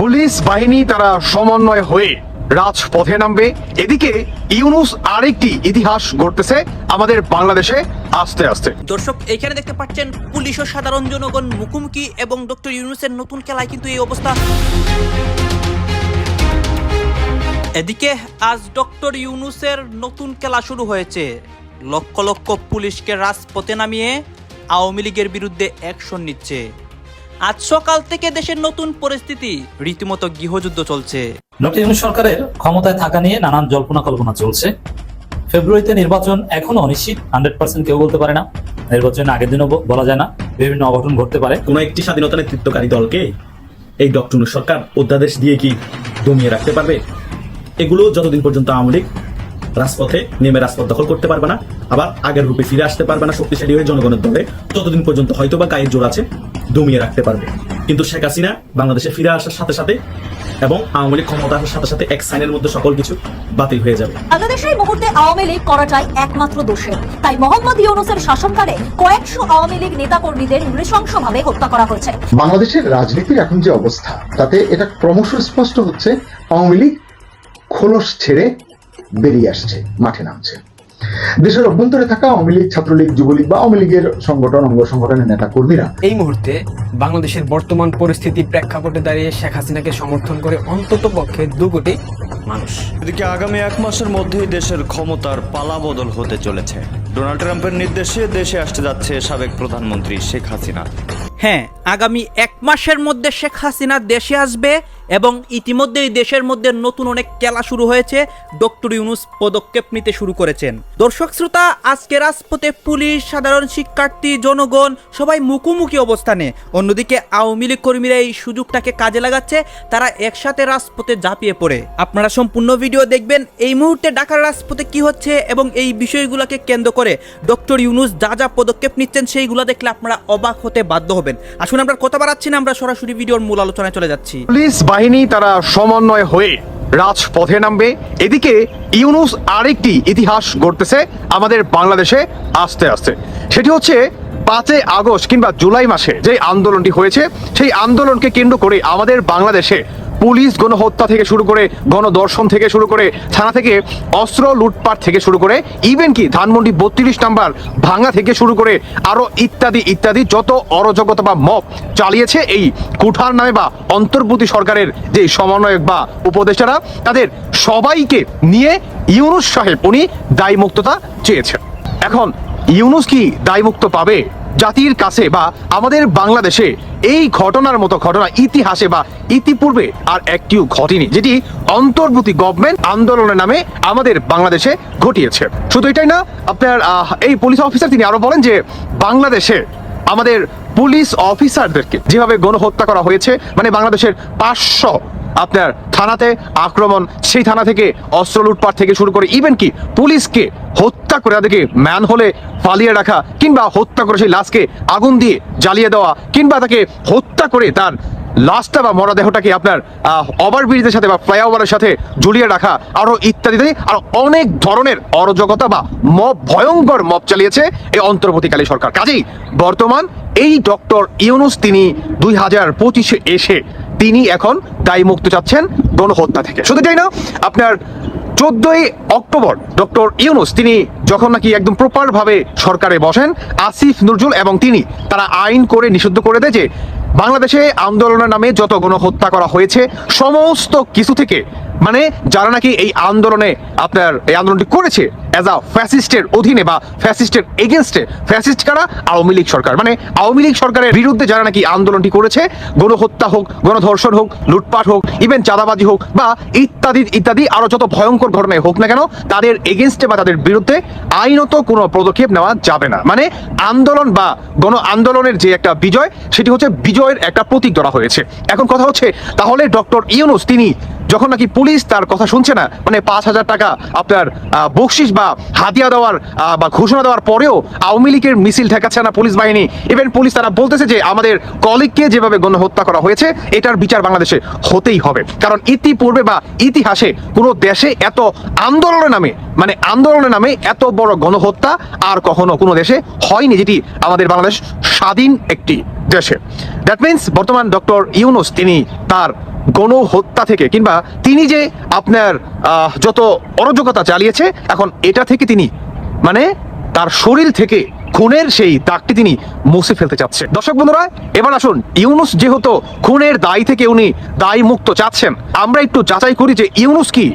Police বাহিনী তারা সমন্বয় হয়ে রাজপথে নামবে। এদিকে ইউনুস আরেকটি ইতিহাস গড়তেছে আমাদের বাংলাদেশে আস্তে আস্তে। দর্শক, এখানে দেখতে পাচ্ছেন পুলিশ ও সাধারণ জনগণ মুখোমুখি এবং ডক্টর ইউনুসের নতুন খেলায় কিন্তু এই অবস্থা। এদিকে আজ ডক্টর ইউনুসের নতুন খেলা শুরু হয়েছে। লক্ষ লক্ষ পুলিশকে রাজপথে নামিয়ে আওয়ামী লীগের বিরুদ্ধে অ্যাকশন নিচ্ছে। আজ সকাল থেকে দেশের নতুন পরিস্থিতি। রীতিমতো গৃহযুদ্ধ চলছে। ডক্টর ইউনুস সরকারের ক্ষমতায় থাকা নিয়ে নানান জল্পনা কল্পনা চলছে। ফেব্রুয়ারিতে নির্বাচন এখনও অনিশ্চিত হান্ড্রেড পার্সেন্ট কেউ বলতে পারে না। নির্বাচনের আগের দিনও বলা যায় না বিভিন্ন অঘটন ঘটতে পারে। কোন একটি স্বাধীনতা নেতৃত্বকারী দলকে এই ডক্টর সরকার অধ্যাদেশ দিয়ে কি দমিয়ে রাখতে পারবে? এগুলো যতদিন পর্যন্ত আওয়ামী লীগ রাজপথে নেমে রাজপথ দখল করতে পারবে না আবার আগের রূপে ফিরে আসতে পারবে না শক্তিশালী হয়ে জনগণের দলে ততদিন পর্যন্ত হয়তো বা গায়ের জোর আছে। দমিয়ে রাখতে পারবে। কিন্তু শেখ হাসিনা বাংলাদেশে ফিরে আসার সাথে সাথে এবং আওয়ামী লীগ ক্ষমতা আসার সাথে সাথে এক সাইনের মধ্যে সকল কিছু বাতিল হয়ে যাবে। বাংলাদেশে এই মুহূর্তে আওয়ামী লীগ করাটাই একমাত্র দোষে। তাই মোহাম্মদ ইউনুসের শাসনকালে কয়েকশো আওয়ামী লীগ নেতাকর্মীদের নৃশংসভাবে হত্যা করা হয়েছে। বাংলাদেশের রাজনীতির এখন যে অবস্থা তাতে এটা ক্রমশ স্পষ্ট হচ্ছে আওয়ামী লীগ খোলস ছেড়ে বেরিয়ে আসছে মাঠে নামছে। দেশের অভ্যন্তরে থাকা আওয়ামী লীগ ছাত্রলীগ যুবলীগ বা আওয়ামী লীগের সংগঠন অঙ্গ সংগঠনের নেতা কর্মীরা এই মুহূর্তে বাংলাদেশের বর্তমান পরিস্থিতি প্রেক্ষাপটে দাঁড়িয়ে শেখ হাসিনাকে সমর্থন করে অন্তত পক্ষে দু কোটি মানুষ। এদিকে আগামী এক মাসের মধ্যেই দেশের ক্ষমতার পালা বদল হতে চলেছে। ডোনাল্ড ট্রাম্পের নির্দেশে দেশে আসতে যাচ্ছে সাবেক প্রধানমন্ত্রী শেখ হাসিনা। হ্যাঁ আগামী এক মাসের মধ্যে শেখ হাসিনা দেশে আসবে এবং ইতিমধ্যেই দেশের মধ্যে নতুন অনেক খেলা শুরু হয়েছে, ডক্টর ইউনুস পদক্ষেপ নিতে শুরু করেছেন। দর্শক শ্রোতা, আজকে রাজপথে পুলিশ, সাধারণ শিক্ষার্থী, জনগণ সবাই মুখোমুখি অবস্থানে। অন্যদিকে আওয়ামী লীগ কর্মীরা এই সুযোগটাকে কাজে লাগাচ্ছে, তারা একসাথে রাজপথে ঝাঁপিয়ে পড়ে। আপনারা সম্পূর্ণ ভিডিও দেখবেন, এই মুহূর্তে ঢাকার রাজপথে কি হচ্ছে এবং এই বিষয়গুলোকে কেন্দ্র করে ডক্টর ইউনুস যা যা পদক্ষেপ নিচ্ছেন, সেইগুলো দেখলে আপনারা অবাক হতে বাধ্য হবেন। আসুন আমরা কথা বাড়াচ্ছি না, আমরা সরাসরি ভিডিওর মূল আলোচনায় চলে যাচ্ছি। পুলিশ বাহিনী তারা সমন্বয় হয়ে রাজপথে নামবে। এদিকে ইউনুস আরেকটি ইতিহাস গড়তেছে আমাদের বাংলাদেশে আস্তে আস্তে। সেটি হচ্ছে পাঁচে আগস্ট কিংবা জুলাই মাসে যে আন্দোলনটি হয়েছে, সেই আন্দোলনকে কেন্দ্র করে আমাদের বাংলাদেশে পুলিশ গণহত্যা থেকে শুরু করে গণদর্শন থেকে শুরু করে থানা থেকে অস্ত্র লুটপাট থেকে শুরু করে ইভেন কি ধানমন্ডি বত্রিশ নাম্বার ভাঙা থেকে শুরু করে আরও ইত্যাদি ইত্যাদি যত অরাজকতা বা মপ চালিয়েছে এই কুঠার নামে বা অন্তর্বর্তী সরকারের যে সমন্বয়ক বা উপদেষ্টারা, তাদের সবাইকে নিয়ে ইউনুস সাহেব উনি দায়মুক্ততা চেয়েছেন। এখন ইউনুস কি দায়মুক্ত পাবে? জাতির কাছে বা আমাদের বাংলাদেশে এই ঘটনার মতো ঘটনা ইতিহাসে বা ইতিপূর্বে আর একটিও ঘটেনি, যেটি অন্তর্বর্তী গভর্নমেন্ট আন্দোলনের নামে আমাদের বাংলাদেশে ঘটিয়েছে। শুধু এটাই না, আপনার এই পুলিশ অফিসার তিনি আরও বলেন যে বাংলাদেশে আমাদের পুলিশ অফিসারদেরকে যেভাবে গণহত্যা করা হয়েছে মানে বাংলাদেশের পাঁচশো আপনার থানাতে আক্রমণ, সেই থানা থেকে অস্ত্র লুটপাট থেকে শুরু করে ইভেন কি পুলিশকে হত্যা করে তাদেরকে ম্যান হলে পালিয়ে রাখা কিংবা হত্যা করে সেই লাশকে আগুন দিয়ে জ্বালিয়ে দেওয়া কিংবা তাকে হত্যা করে তার লাশটা বা মরা দেহটাকে আপনার ওভারব্রিজের সাথে বা ফ্লাইওভারের সাথে ঝুলিয়ে রাখা আরও ইত্যাদি আরও অনেক ধরনের অরাজকতা বা মব, ভয়ঙ্কর মব চালিয়েছে এই অন্তর্বর্তীকালী সরকার। কাজেই বর্তমান এই ডক্টর ইউনুস তিনি দুই হাজার পঁচিশে এসে তিনি এখন দায়ী মুক্ত চাচ্ছেন গণহত্যা থেকে। শুধু তাই না, আপনার চোদ্দই অক্টোবর ডক্টর ইউনুস তিনি যখন নাকি একদম প্রপার ভাবে সরকারে বসেন, আসিফ নজরুল এবং তিনি তারা আইন করে নিষিদ্ধ করে দেয় যে বাংলাদেশে আন্দোলনের নামে যত গণহত্যা করা হয়েছে সমস্ত কিছু থেকে মানে যারা নাকি এই আন্দোলনে আপনার এই আন্দোলনটি করেছে অ্যাজ আ ফ্যাসিস্টের অধীনে বা ফ্যাসিস্টের এগেনস্টে ফ্যাসিস্ট কারা? আওয়ামী লীগ সরকার। মানে আওয়ামী লীগ সরকারের বিরুদ্ধে যারা নাকি আন্দোলনটি করেছে, গণহত্যা হোক, গণধর্ষণ হোক, লুটপাট হোক ইভেন চাঁদাবাজি হোক বা ইত্যাদি ইত্যাদি, আরও যত ভয়ঙ্কর ঘটনায় হোক না কেন, তাদের এগেনস্টে বা তাদের বিরুদ্ধে আইনত কোনো পদক্ষেপ নেওয়া যাবে না। মানে আন্দোলন বা গণ আন্দোলনের যে একটা বিজয়, সেটি হচ্ছে বিজয়ের একটা প্রতীক ধরা হয়েছে। এখন কথা হচ্ছে, তাহলে ডক্টর ইউনুস, তিনি যখন নাকি পুলিশ তার কথা শুনছে না মানে পাঁচ হাজার টাকা আপনার বকশিস বা হাতিয়া দেওয়ার বা ঘোষণা দেওয়ার পরেও আওয়ামী লীগের মিছিল ঠেকাচ্ছে না পুলিশ বাহিনী। ইভেন পুলিশ তারা বলতেছে যে আমাদের কলিগকে যেভাবে গণহত্যা করা হয়েছে, এটার বিচার বাংলাদেশে হতেই হবে। কারণ ইতিপূর্বে বা ইতিহাসে কোনো দেশে এত আন্দোলনের নামে মানে আন্দোলনের নামে এত বড় গণহত্যা আর কখনো কোনো দেশে হয়নি যেটি আমাদের বাংলাদেশ স্বাধীন একটি দেশে। দ্যাট মিন্স বর্তমান ডক্টর ইউনুস, তিনি তার গণহত্যা থেকে কিংবা তিনি যে আপনার যত অরাজকতা চালিয়েছে, এখন এটা থেকে তিনি মানে তার শরীর থেকে খুনের সেই দাগটি তিনি মুছে ফেলতে চাচ্ছে। দর্শক বন্ধুরা, এবার আসুন, ইউনুস যেহেতু খুনের দায় থেকে উনি দায় মুক্ত চাচ্ছেন, আমরা একটু যাচাই করি যে ইউনুস কি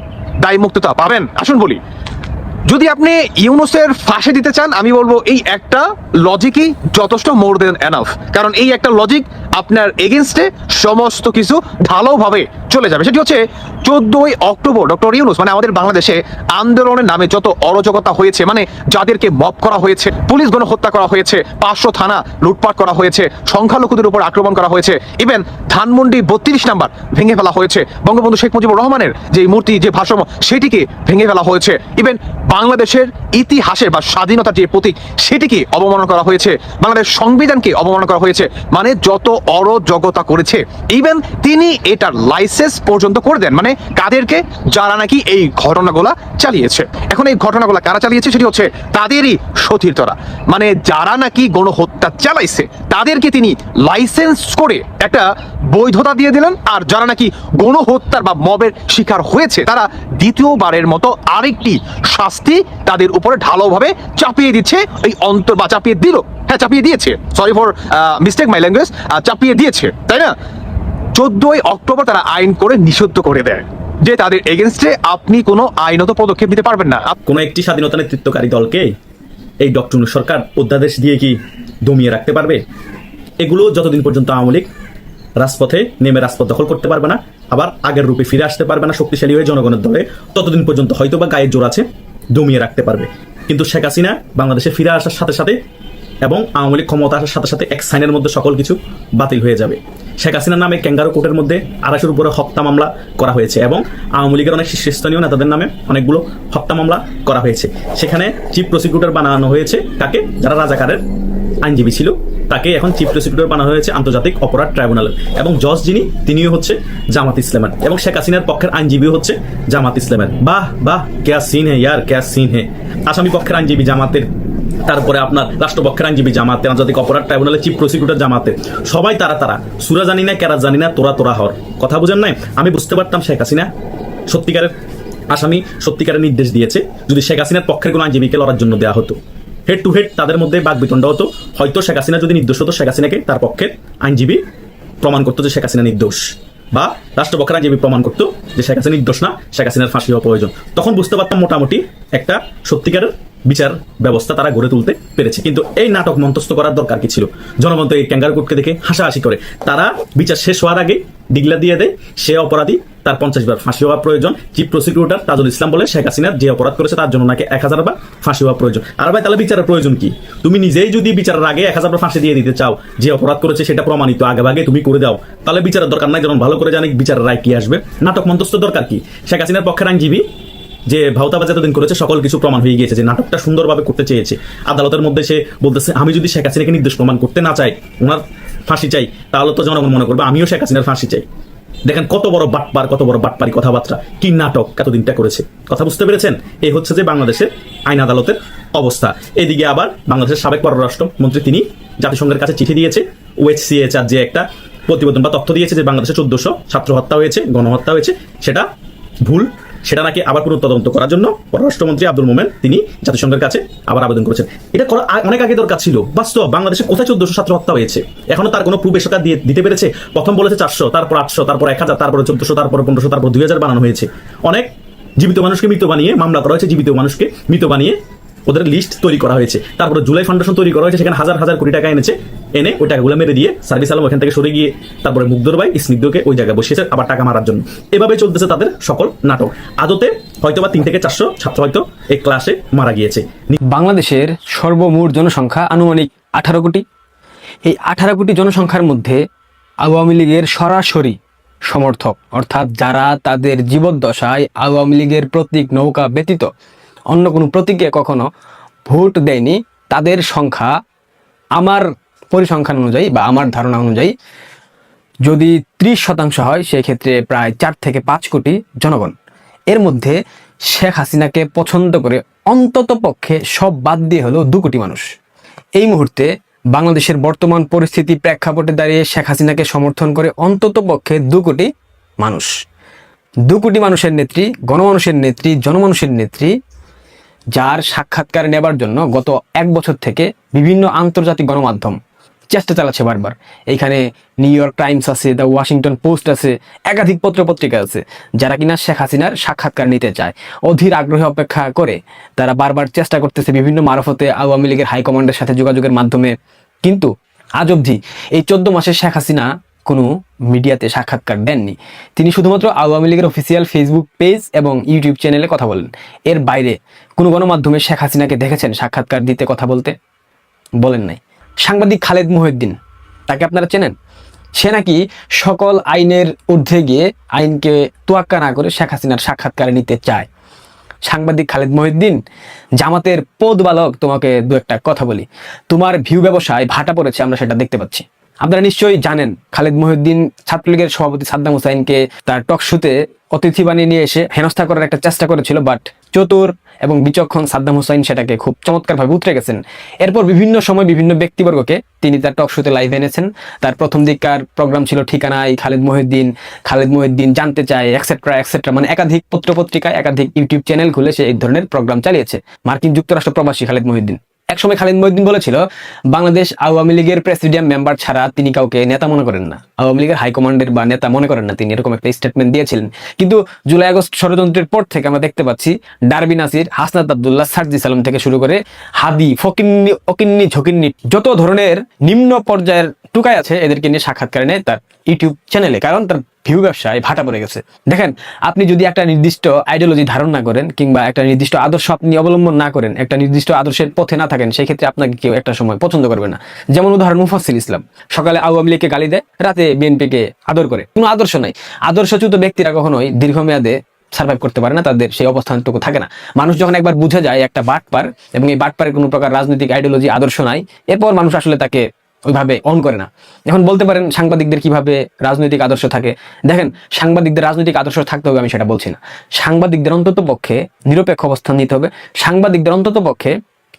দায় মুক্ততা পাবেন। আসুন বলি, যদি আপনি ইউনুসের ফাঁসে দিতে চান, আমি বলব এই একটা লজিকই যথেষ্ট মোর দেন এনাফ কারণ এই একটা লজিক আপনার এগেনস্টে সমস্ত কিছু ঢালাওভাবে চলে যাবে। সেটি হচ্ছে চোদ্দই অক্টোবর ডক্টর ইউনুস মানে আমাদের বাংলাদেশে আন্দোলনের নামে যত অরাজকতা হয়েছে মানে যাদেরকে মব করা হয়েছে, পুলিশ গণহত্যা করা হয়েছে, পাঁচশো থানা লুটপাট করা হয়েছে, সংখ্যালঘুদের উপর আক্রমণ করা হয়েছে ইভেন ধানমন্ডি বত্রিশ নাম্বার ভেঙে ফেলা হয়েছে। বঙ্গবন্ধু শেখ মুজিবুর রহমানের যে মূর্তি, যে ভাষাম সেটিকে ভেঙে ফেলা হয়েছে। ইভেন বাংলাদেশের ইতিহাসের বা স্বাধীনতার যে প্রতীক, সেটিকে অবমাননা করা হয়েছে। বাংলাদেশ সংবিধানকে অবমাননা করা হয়েছে। মানে যত অরাজকতা করেছে ইভেন তিনি এটার লাইসেন্স পর্যন্ত করে দেন। মানে কাদেরকে যারা নাকি এই ঘটনাগুলা চালিয়েছে। এখন এই ঘটনাগুলো কারা চালিয়েছে সেটি হচ্ছে তাদেরই সতীর্থরা। মানে যারা নাকি গণহত্যা চালাইছে, তাদেরকে তিনি লাইসেন্স করে একটা বৈধতা দিয়ে দিলেন। আর যারা নাকি গণহত্যার বা মবের শিকার হয়েছে, তারা দ্বিতীয়বারের মতো আরেকটি শাস্তি তাদের উপরে ঢালাওভাবে চাপিয়ে দিচ্ছে। এই অন্তর বা চাপিয়ে দিল। হ্যাঁ চাপিয়ে দিয়েছে। Sorry for mistake my language চাপিয়ে দিয়েছে। তাই না? চোদ্দই অক্টোবর তারা আইন করে নিষিদ্ধ করে দেয়, যে তাদের এগেনস্টে আপনি কোনো আইনত পদক্ষেপ নিতে পারবেন না। কোনো একটি স্বাধীনতা নেতৃত্বকারী দলকে এই ডক্টর সরকার অধ্যাদেশ দিয়ে কি দমিয়ে রাখতে পারবে? এগুলো যতদিন পর্যন্ত আওয়ামী লীগ রাজপথে নেমে রাজপথ দখল করতে পারবে না, আবার আগের রূপে ফিরে আসতে পারবে না শক্তিশালী হয়ে জনগণের দলে, ততদিন পর্যন্ত হয়তো বা গায়ের জোর আছে দমিয়ে রাখতে পারবে। কিন্তু শেখ হাসিনা বাংলাদেশে ফিরে আসার সাথে সাথে এবং আওয়ামী লীগ ক্ষমতা আসার সাথে সাথে এক সাইনের মধ্যে সকল কিছু বাতিল হয়ে যাবে। শেখ হাসিনার নামে ক্যাঙ্গারো কোর্টের মধ্যে আড়াইশোর উপরে হত্যা মামলা করা হয়েছে এবং আওয়ামী লীগের অনেক শীর্ষস্থানীয় নেতাদের নামে অনেকগুলো হত্যা মামলা করা হয়েছে। সেখানে চিফ প্রসিকিউটর বানানো হয়েছে কাকে যারা রাজাকারের আইনজীবী ছিল, তাকে এখন চিফ প্রসিকিউটর বানানো হয়েছে আন্তর্জাতিক অপরাধ ট্রাইব্যুনালের এবং জজ যিনি, তিনিও হচ্ছে জামাত ইসলামের এবং শেখ হাসিনার পক্ষের আইনজীবী হচ্ছে জামাত ইসলামের। বাহ বাহ, ক্যা সিন হে ইয়ার, ক্যা সিন হে। আসামি পক্ষের আইনজীবী জামাতের তারপরে আপনার রাষ্ট্রপক্ষের আইনজীবী জামাতে, আন্তর্জাতিক অপরাধ ট্রাইব্যুনালের চিফ প্রসিকিউটর জামাতে। সবাই তারা তারা। সুরা জানি না কেরা জানি না, তোরা তোরা হর। কথা বুঝেন নাই? আমি বুঝতে পারতাম শেখ হাসিনা সত্যিকারের আসামি, সত্যিকারের নির্দেশ দিয়েছে। যদি শেখ হাসিনার পক্ষের কোনো আইনজীবীকে লড়ার জন্য দেওয়া হতো। হেড টু হেড তাদের মধ্যে বাক বিতণ্ড হতো। হয়তো শেখ হাসিনা যদি নির্দোষ হতো, শেখ হাসিনাকে তার পক্ষের আইনজীবী প্রমাণ করতো যে শেখ হাসিনা নির্দোষ। বা রাষ্ট্রপক্ষের আইনজীবী প্রমাণ করতো যে শেখ হাসিনা নির্দোষ না, শেখ হাসিনার ফাঁসি হওয়া প্রয়োজন। তখন বুঝতে পারতাম মোটামুটি একটা সত্যিকারের বিচার ব্যবস্থা তারা গড়ে তুলতে পেরেছে। কিন্তু এই নাটক মন্তস্থ করার দরকার কি ছিল? জনগণ তো এই ক্যাঙ্গারকুটকে দেখে হাসাহাসি করে। তারা বিচার শেষ হওয়ার আগে ডিগলা দিয়ে দেয় সে অপরাধী, তার পঞ্চাশ বার ফাঁসি হওয়া প্রয়োজন। চিফ প্রসিকিউটর তাজুল ইসলাম বলে শেখ হাসিনার যে অপরাধ করেছে তার জন্য নাকি এক হাজার বার ফাঁসি হওয়া প্রয়োজন। আর ভাই, তাহলে বিচারের প্রয়োজন কি? তুমি নিজেই যদি বিচারের আগে এক হাজার বার ফাঁসি দিয়ে দিতে চাও, যে অপরাধ করেছে সেটা প্রমাণিত, আগে ভাগে তুমি করে দাও। তাহলে বিচারের দরকার নাই যখন ভালো করে জানি বিচারের রায় কি আসবে। নাটক মন্তস্থ দরকার কি? শেখ হাসিনার পক্ষের আইনজীবী যে ভাওতাবাজ এতদিন করেছে, সকল কিছু প্রমাণ হয়ে গিয়েছে যে নাটকটা সুন্দরভাবে করতে চেয়েছে। আদালতের মধ্যে সে বলতেছে, আমি যদি শেখ হাসিনাকে নির্দেশ প্রমাণ করতে না চাই, ওনার ফাঁসি চাই, তাহলে তো জনগণ মনে করবে আমিও শেখ হাসিনার ফাঁসি চাই। দেখেন কত বড় বাটপার, কত বড় বাটপারি কথাবার্তা। কি নাটক এতদিনটা করেছে? কথা বুঝতে পেরেছেন? এই হচ্ছে যে বাংলাদেশের আইন আদালতের অবস্থা। এদিকে আবার বাংলাদেশের সাবেক পররাষ্ট্র মন্ত্রী তিনি জাতিসংঘের কাছে চিঠি দিয়েছে। ওএইচসিএচআর যে একটা প্রতিবেদন বা তথ্য দিয়েছে যে বাংলাদেশে চোদ্দশো ছাত্র হত্যা হয়েছে, গণহত্যা হয়েছে, সেটা ভুল সেটা নাকি আবার পুনঃতদন্ত করার জন্য পররাষ্ট্রমন্ত্রী আব্দুল মোমেন, তিনি জাতিসংঘের কাছে আবার আবেদন করেছেন। এটা করা অনেক আগে দরকার ছিল। বাস্তব বাংলাদেশে কোথায় চোদ্দশো ছাত্র হত্যা হয়েছে? এখনও তার কোনো প্রুফ সরকার দিয়ে দিতে পেরেছে? প্রথম বলেছে চারশো, তারপর আটশো, তারপর এক হাজার, তারপরে চোদ্দশো, তারপর পনেরোশো, তারপর দুই হাজার বানানো হয়েছে। অনেক জীবিত মানুষকে মৃত বানিয়ে, মামলা করা হয়েছে জীবিত মানুষকে মৃত বানিয়ে ওদের লিস্ট তৈরি করা হয়েছে। তারপরে জুলাই ফাউন্ডেশন তৈরি করা হয়েছে, সেখানে হাজার হাজার কোটি টাকা এনেছে। এনে ওই টাকাগুলো মেরে দিয়ে সার্ভিস আলম ওখান থেকে সরে গিয়ে তারপরে মুগ্ধর ভাই, স্নিগ্ধকে ওই জায়গায় বসিয়েছে, আবার টাকা মারার জন্য। এভাবে চলতেছে তাদের সকল নাটক। আদতে হয়তো বা তিন থেকে চারশো ছাত্র হয়তো এই ক্লাসে মারা গিয়েছে। বাংলাদেশের সর্বমোট জনসংখ্যা আনুমানিক আঠারো কোটি। এই আঠারো কোটি জনসংখ্যার মধ্যে আওয়ামী লীগের সরাসরি সমর্থক, অর্থাৎ যারা তাদের জীবদ্দশায় আওয়ামী লীগের প্রতীক নৌকা ব্যতীত অন্য কোনো প্রতীকে কখনো ভোট দেয়নি, তাদের সংখ্যা আমার পরিসংখ্যান অনুযায়ী বা আমার ধারণা অনুযায়ী যদি ত্রিশ শতাংশ হয়, সেক্ষেত্রে প্রায় চার থেকে পাঁচ কোটি জনগণ। এর মধ্যে শেখ হাসিনাকে পছন্দ করে অন্তত পক্ষে সব বাদ দিয়ে হলো দু কোটি মানুষ। এই মুহূর্তে বাংলাদেশের বর্তমান পরিস্থিতি প্রেক্ষাপটে দাঁড়িয়ে শেখ হাসিনাকে সমর্থন করে অন্তত পক্ষে দু কোটি মানুষ। দু কোটি মানুষের নেত্রী, গণমানুষের নেত্রী, জনমানুষের নেত্রী যার সাক্ষাৎকার নেবার জন্য গত এক বছর থেকে বিভিন্ন আন্তর্জাতিক গণমাধ্যম চেষ্টা চালাচ্ছে বারবার। এইখানে নিউ ইয়র্ক টাইমস আছে, দ্য ওয়াশিংটন পোস্ট আছে, একাধিক পত্রপত্রিকা আছে, যারা কিনা শেখ হাসিনার সাক্ষাৎকার নিতে চায়। অধীর আগ্রহে অপেক্ষা করে তারা বারবার চেষ্টা করতেছে বিভিন্ন মারফতে আওয়ামী লীগের হাইকমান্ডের সাথে যোগাযোগের মাধ্যমে। কিন্তু আজ অবধি এই চোদ্দ মাসে শেখ হাসিনা কোনো মিডিয়াতে সাক্ষাৎকার দেননি। তিনি শুধুমাত্র আওয়ামী লীগের অফিসিয়াল ফেসবুক পেজ এবং ইউটিউব চ্যানেলে কথা বলেন। এর বাইরে কোনো গণমাধ্যমে শেখ হাসিনাকে দেখেছেন সাক্ষাৎকার দিতে কথা বলতে? বলেন নাই। সাংবাদিক খালেদ মুহিউদ্দিন, তাকে আপনারা চেনেন? সে নাকি সকল আইনের ঊর্ধ্বে গিয়ে আইনকে তোয়াক্কা না করে শেখ হাসিনার সাক্ষাৎকার নিতে চায়। সাংবাদিক খালেদ মহিউদ্দিন, জামাতের পদ বালক তোমাকে দু একটা কথা বলি। তোমার ভিউ ব্যবসায় ভাটা পড়েছে, আমরা সেটা দেখতে পাচ্ছি। আপনারা নিশ্চয়ই জানেন, খালেদ মহিউদ্দিন ছাত্রলীগের সভাপতি সাদ্দাম হুসাইনকে তার টক শুতে অতিথি বানিয়ে নিয়ে এসে হেনস্থা করার একটা চেষ্টা করেছিল, বাট চতুর এবং বিচক্ষণ সাদ্দাম হুসাইন সেটাকে খুব চমৎকারভাবে উতরে গেছেন। এরপর বিভিন্ন সময় বিভিন্ন ব্যক্তিবর্গকে তিনি তার টক শোতে লাইভ এনেছেন। তার প্রথম দিককার প্রোগ্রাম ছিল ঠিকানায় খালেদ মহিউদ্দিন খালেদ মহিউদ্দিন জানতে চায় এক্সেট্রা এক্সেট্রা মানে একাধিক পত্রপত্রিকায় একাধিক ইউটিউব চ্যানেল খুলে সে এই ধরনের প্রোগ্রাম চালিয়েছে। মার্কিন যুক্তরাষ্ট্র প্রবাসী খালেদ মহিউদ্দিন। একসময় খালিদ মহিউদ্দিন বলেছিল, বাংলাদেশ আওয়ামী লীগের প্রেসিডিয়াম মেম্বার ছাড়া তিনি কাউকে নেতা মনে করেন না। আওয়ামী লীগের হাইকমান্ডের বা নেতা মনে করেন না, তিনি এরকম একটা স্টেটমেন্ট দিয়েছিলেন। কিন্তু জুলাই আগস্ট ষড়যন্ত্রের পর থেকে আমরা দেখতে পাচ্ছি ডারবি নাসির হাসনাত আবদুল্লাহ, সার্জি সালাম থেকে শুরু করে হাদি, ফকিন্নি, অকিন্নি, ঝকিন্নি, যত ধরনের নিম্ন পর্যায়ের টুকাই আছে, এদেরকে নিয়ে সাক্ষাৎকার নেয় তার ইউটিউব চ্যানেলে কারণ তার ভিউ ব্যবসায় ভাটা পড়ে গেছে। দেখেন, আপনি যদি একটা নির্দিষ্ট আইডিওলজি ধারণ না করেন, কিংবা একটা নির্দিষ্ট আদর্শ আপনি অবলম্বন না করেন, একটা নির্দিষ্ট আদর্শের পথে না থাকেন সেক্ষেত্রে আপনাকে কেউ একটা সময় পছন্দ করবে না। যেমন উদাহরণ মুফাসিল ইসলাম, সকালে আওয়ামী লীগকে গালি দেয়, রাতে বিএনপিকে আদর করে। কোনো আদর্শ নাই। আদর্শচ্যুত ব্যক্তিরা কখনোই দীর্ঘমেয়াদে সার্ভাইভ করতে পারে না, তাদের সেই অবস্থানটুকু থাকে না। মানুষ যখন একবার বুঝে যায় একটা বাটপার এবং এই বাটপারের কোনো প্রকার রাজনৈতিক আইডিওলজি আদর্শ নাই, এরপর মানুষ আসলে তাকে ওইভাবে অন করে না। এখন বলতে পারেন সাংবাদিকদের কীভাবে রাজনৈতিক আদর্শ থাকে। দেখেন, সাংবাদিকদের রাজনৈতিক আদর্শ থাকতে হবে আমি সেটা বলছি না। সাংবাদিকদের অন্তত পক্ষে নিরপেক্ষ অবস্থান নিতে হবে। সাংবাদিকদের অন্তত পক্ষে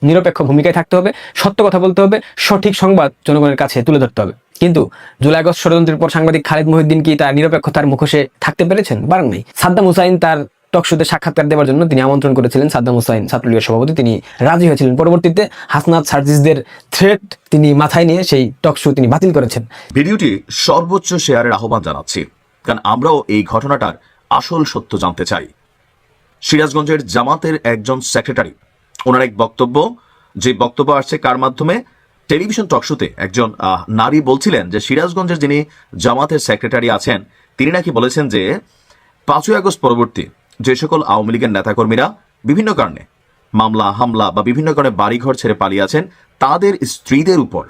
নিরপেক্ষ ভূমিকায় থাকতে হবে। সত্য কথা বলতে হবে। সঠিক সংবাদ জনগণের কাছে তুলে ধরতে হবে। কিন্তু জুলাই আগস্ট ষড়যন্ত্রের পর সাংবাদিক খালেদ মহিউদ্দিন কি তার নিরপেক্ষতার মুখোশে থাকতে পেরেছেন? পারেন নাই। সাদ্দাম হুসাইন তার টকশোতে সাক্ষাৎকার দেওয়ার জন্য তিনি আমন্ত্রণ করেছিলেন। সাদ্দাম হুসাইন ছাত্রলীগের সভাপতি, তিনি রাজি হয়েছিলেন। পরবর্তীতে হাসনাত সার্জিসদের থ্রেট তিনি মাথায় নিয়ে সেই টকশো তিনি বাতিল করেছেন। ভিডিওটি সর্বোচ্চ শেয়ারের আহ্বান জানাচ্ছি, কারণ আমরাও এই ঘটনাটার আসল সত্য জানতে চাই। সিরাজগঞ্জের জামাতের একজন সেক্রেটারি ওনার এক বক্তব্য, যে বক্তব্য আসছে কার মাধ্যমে? টেলিভিশন টকশোতে একজন নারী বলছিলেন যে সিরাজগঞ্জের যিনি জামাতের সেক্রেটারি আছেন, তিনি নাকি বলেছেন যে পাঁচই আগস্ট পরবর্তী যে সকল আওয়ামী লীগের নেতাকর্মীরা বিভিন্ন কারণে মামলা, হামলা বা বিভিন্ন কারণে বাড়িঘর ছেড়ে পালিয়ে আছেন, তাদের স্ত্রীদের উপর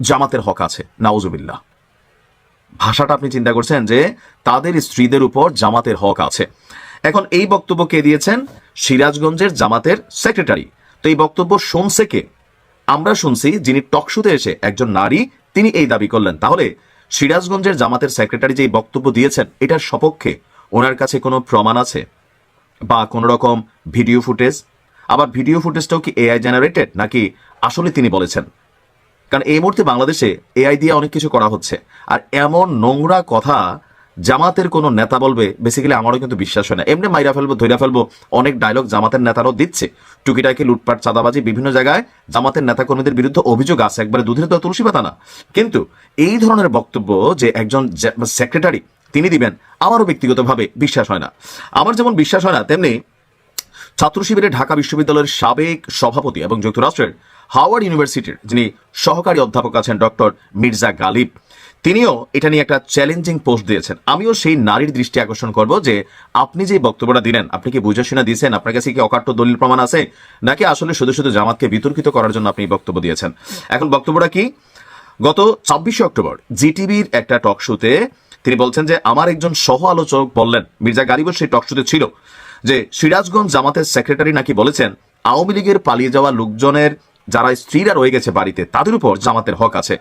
জামাতের হক আছে। নাউজুবিল্লাহ। ভাষাটা আপনি চিন্তা করছেন যে তাদের স্ত্রীদের উপর জামাতের হক আছে। এখন এই বক্তব্য কে দিয়েছেন? সিরাজগঞ্জের জামাতের সেক্রেটারি তো এই বক্তব্য শুনছে কে আমরা শুনছি যিনি টকশুতে এসে একজন নারী, তিনি এই দাবি করলেন। তাহলে সিরাজগঞ্জের জামাতের সেক্রেটারি যে বক্তব্য দিয়েছেন, এটার সপক্ষে ওনার কাছে কোনো প্রমাণ আছে? বা কোনো রকম ভিডিও ফুটেজ? আবার ভিডিও ফুটেজটাও কি এআই জেনারেটেড নাকি আসলে তিনি বলেছেন? কারণ এই মুহূর্তে বাংলাদেশে এআই দিয়ে অনেক কিছু করা হচ্ছে। আর এমন নোংরা কথা জামাতের কোনো নেতা বলবে বেসিক্যালি আমারও কিন্তু বিশ্বাস হয় না। এমনি মাইরা ফেলব ধৈরা ফেলব, অনেক ডায়লগ জামাতের নেতারাও দিচ্ছে। টুকিটাকি লুটপাট, চাঁদাবাজি বিভিন্ন জায়গায় জামাতের নেতাকর্মীদের বিরুদ্ধে অভিযোগ আছে, একবারে দুধের তো তুলসী পাতা না। কিন্তু এই ধরনের বক্তব্য যে একজন সেক্রেটারি তিনি দিবেন, আমারও ব্যক্তিগতভাবে বিশ্বাস হয় না। আমার যেমন বিশ্বাস হয় না, তেমনি ছাত্র শিবিরে ঢাকা বিশ্ববিদ্যালয়ের সাবেক সভাপতি এবং যুক্তরাষ্ট্রের হাওয়ার্ড ইউনিভার্সিটির যিনি সহকারী অধ্যাপক আছেন ডক্টর মির্জা গালিব তিনিও এটা নিয়ে একটা চ্যালেঞ্জিং পোস্ট দিয়েছেন। আমিও সেই নারীর দৃষ্টি আকর্ষণ করব যে আপনি যে বক্তব্যটা দিলেন, আপনি কি বুঝে শুনে দিয়েছেন? আপনার কাছে কি অকাট্য দলিল প্রমাণ আছে? নাকি আসলে শুধু শুধু জামাতকে বিতর্কিত করার জন্য আপনি বক্তব্য দিয়েছেন? এখন বক্তব্যটা কি? গত ছাব্বিশে অক্টোবর জিটিভির একটা টক শোতে তিনি বলছেন যে, আমার একজন সহ আলোচক বললেন, মির্জা গালিবও সেই টক শোতে ছিল, যে সিরাজগঞ্জ জামাতের সেক্রেটারি নাকি বলেছেন, আওয়ামী লীগের পালিয়ে যাওয়া লোকজনের, যারা স্ত্রীরা রয়ে গেছে বাড়িতে, তাদের উপর জামাতের হক আছে।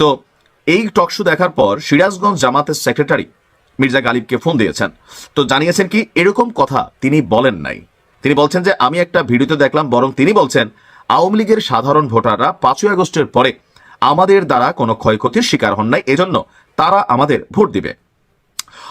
তো এই টক শো দেখার পর সিরাজগঞ্জ জামাতের সেক্রেটারি মির্জা গালিবকে ফোন দিয়েছেন। তো জানিয়েছেন কি, এরকম কথা তিনি বলেন নাই। তিনি বলছেন যে, আমি একটা ভিডিওতে দেখলাম, বরং তিনি বলছেন, আওয়ামী লীগের সাধারণ ভোটাররা পাঁচই আগস্টের পরে আমাদের দ্বারা কোনো ক্ষয়ক্ষতির শিকার হন নাই, এজন্য তারা আমাদের ভোট দিবে।